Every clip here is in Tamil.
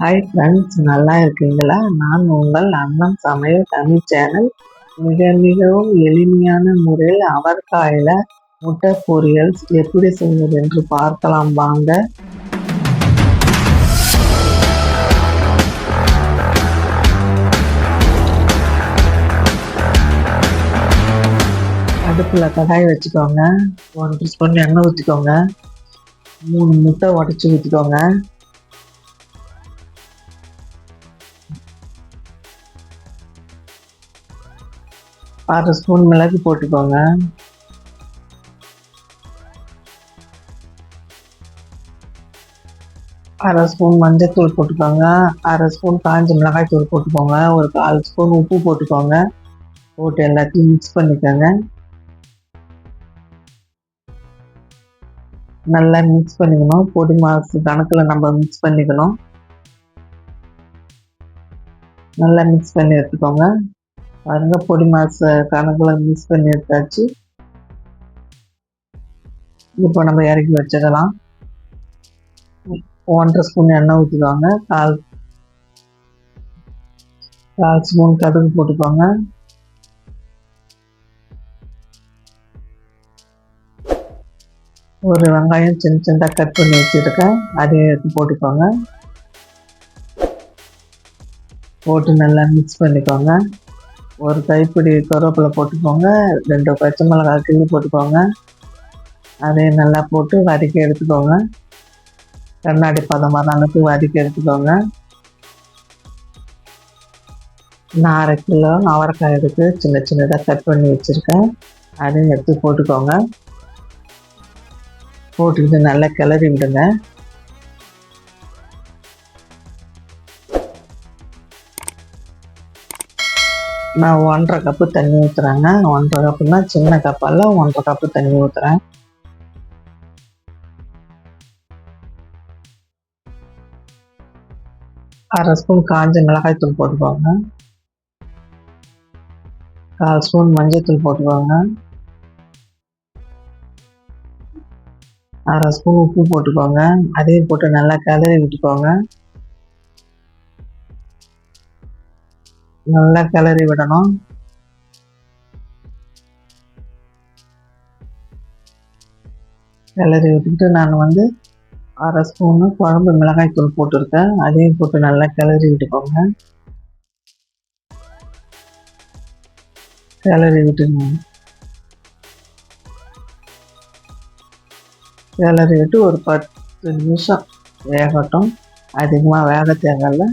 ஹாய் ஃப்ரெண்ட்ஸ் நல்லா இருக்கீங்களா? நான் உங்கள் அண்ணன் சமையல் தமிழ் சேனல். மிக மிகவும் எளிமையான முறையில் அவர்காயில் முட்டை பொரியல் எப்படி செய்வது என்று பார்க்கலாம் வாங்க. அடுப்பில் கடாய் வச்சுக்கோங்க. ஒன்றரை ஸ்பூன் எண்ணெய் ஊற்றிக்கோங்க மூணு முட்டை உடச்சி ஊற்றிக்கோங்க அரை ஸ்பூன் மிளகு போட்டுக்கோங்க. அரை ஸ்பூன் மஞ்சத்தூள் போட்டுக்கோங்க. அரை ஸ்பூன் காஞ்ச மிளகாய் தூள் போட்டுக்கோங்க. ஒரு கால் ஸ்பூன் உப்பு போட்டுக்கோங்க. போட்டு எல்லாத்தையும் மிக்ஸ் பண்ணிக்கோங்க. நல்லா மிக்ஸ் பண்ணிக்கணும். பொடி மாசு கணக்கில் நம்ம மிக்ஸ் பண்ணிக்கணும். நல்லா மிக்ஸ் பண்ணி எடுத்துக்கோங்க. பாருங்க பொடி மாச கணக்கில் மிக்ஸ் பண்ணி எடுத்தாச்சு இப்போ நம்ம இறக்கி வச்சுக்கலாம் ஒன்றரை ஸ்பூன் எண்ணெய் ஊற்றிக்கோங்க கால் கால் ஸ்பூன் கடுகு போட்டுப்பாங்க ஒரு வெங்காயம் சின்ன சின்னதாக கட் பண்ணி வச்சுருக்கேன். அதையும் எடுத்து போட்டுக்கோங்க. போட்டு நல்லா மிக்ஸ் பண்ணிக்கோங்க. ஒரு கைப்பிடி கருவேப்பிலை போட்டுக்கோங்க ரெண்டு பச்சை மிளகாய் கிள்ளி போட்டுக்கோங்க. அதையும் நல்லா போட்டு வதக்கி எடுத்துக்கோங்க. கண்ணாடி பதம் வர அளவுக்கு வதக்கி எடுத்துக்கோங்க. நான் அரை கிலோ அவரைக்காய் எடுத்து சின்ன சின்னதாக கட் பண்ணி வச்சுருக்கேன். அதையும் எடுத்து போட்டுக்கோங்க. போட்டுக்கிட்டு நல்லா கிளறி விடுங்க. நான் ஒன்றரை கப்பு தண்ணி ஊற்றுறேங்க ஒன்றரை கப்புனா சின்ன கப்பால் ஒன்றரை கப்பு தண்ணி ஊற்றுறேன் அரை ஸ்பூன் காஞ்ச மிளகாய் தூள் போட்டுக்கோங்க. கால் ஸ்பூன் மஞ்சள் போட்டுக்கோங்க. அரை ஸ்பூன் உப்பு போட்டுக்கோங்க. அதையும் போட்டு நல்லா கலரி விட்டுக்கோங்க. நல்லா கிளறி விடணும். கிளறி விட்டுக்கிட்டு நான் வந்து அரை ஸ்பூனு குழம்பு மிளகாய் தூள் போட்டிருக்கேன். அதையும் போட்டு நல்லா கிளறி விட்டுக்கோங்க. கிளறி விட்டுங்க. கிளறி விட்டு ஒரு பத்து நிமிஷம் வேகட்டும். அதிகமாக வேக தேவையில்லை.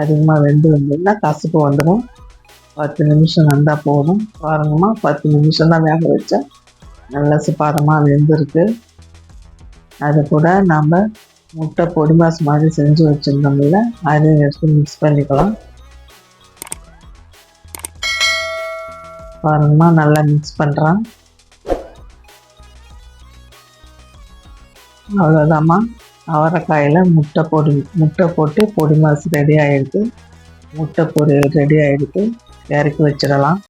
அதிகமாக வெந்து வந்ததுன்னா கசப்பு வந்துடும் பத்து நிமிஷம் வந்தால் போதும். பாருங்கம்மா பத்து நிமிஷம் தான் வேக வச்சா நல்லா சுப்பாரமாக வெந்திருக்கு. அது கூட நம்ம முட்டை பொடி மாசு மாதிரி செஞ்சு வச்சுருந்தோம்ல அதையும் எடுத்து மிக்ஸ் பண்ணிக்கலாம். பாருங்கம்மா நல்லா மிக்ஸ் பண்ணுறான் அவ்வளோதாம்மா அவரைக்காயில் முட்டை பொடி முட்டை போட்டு பொடி மாசு ரெடி ஆகிடுது முட்டை பொரியல் ரெடி ஆகிடுது இறக்கி வச்சிடலாம்.